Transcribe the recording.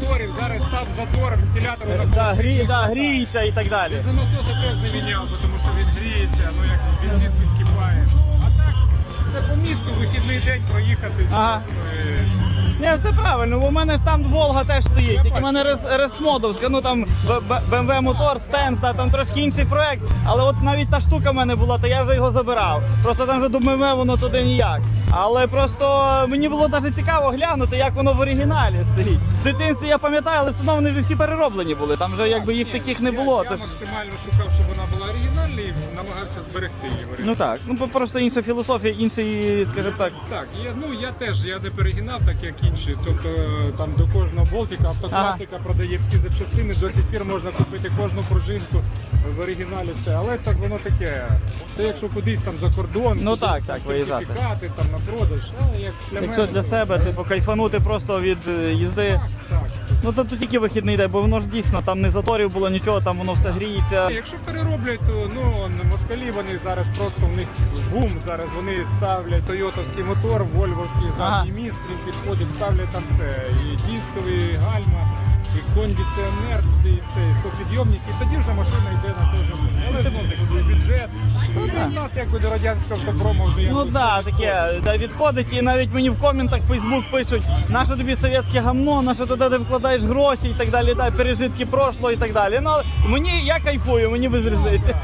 моторів, зараз став затор, вентилятор Да, грі, да, гріється і так далі. За насоса теж не міняв, тому що він гріється, ну як бензин підкипає. А так, це по місту вихідний день проїхати. Ага. е, Ні, це правильно, бо у мене там Волга теж стоїть, тільки в мене рес, ресмодовська, ну там BMW мотор, стенд, та, там трошки інший проект, але от навіть та штука в мене була, то я вже його забирав. Просто там вже до BMW воно туди ніяк. Але просто мені було навіть цікаво глянути, як воно в оригіналі стоїть. В дитинстві я пам'ятаю, але все одно вони вже всі перероблені були. Там вже якби їх таких не було. Я, я максимально шукав, щоб вона була оригінальною і намагався зберегти її. в Ну так, ну просто інша філософія, інший, скажімо так. Так, я, ну я теж я не перегинав, так як інші. Тобто е, там до кожного болтика автокласика продає всі запчастини. До сих пір можна купити кожну пружинку в оригіналі. Це, але так воно таке. Це якщо кудись там за кордон, Ну так, так, виїжджати. сертифікати там на продаж. А як для Якщо мене, для то- себе, типу, кайфанути просто від їзди. їзди. Так. Ну то тут тільки вихідний день, бо воно ж дійсно там не заторів було нічого, там воно все гріється. Якщо перероблять, то ну москалі вони зараз просто в них бум. Зараз вони ставлять тойотовський мотор, вольвовський Ага. задній міст, він підходить, ставлять там все. І дисковий гальма, і кондиціонер, і це, і стопідйомник, і тоді вже машина йде на те же. В нас якби до радянського автопрому вже Ну так, да, таке да, відходить, і навіть мені в коментах в Facebook пишуть, наше тобі совєтське гамно, на що туди ти вкладаєш гроші і так далі, да, пережитки прошлого і так далі. Ну але мені я кайфую, мені без різниці.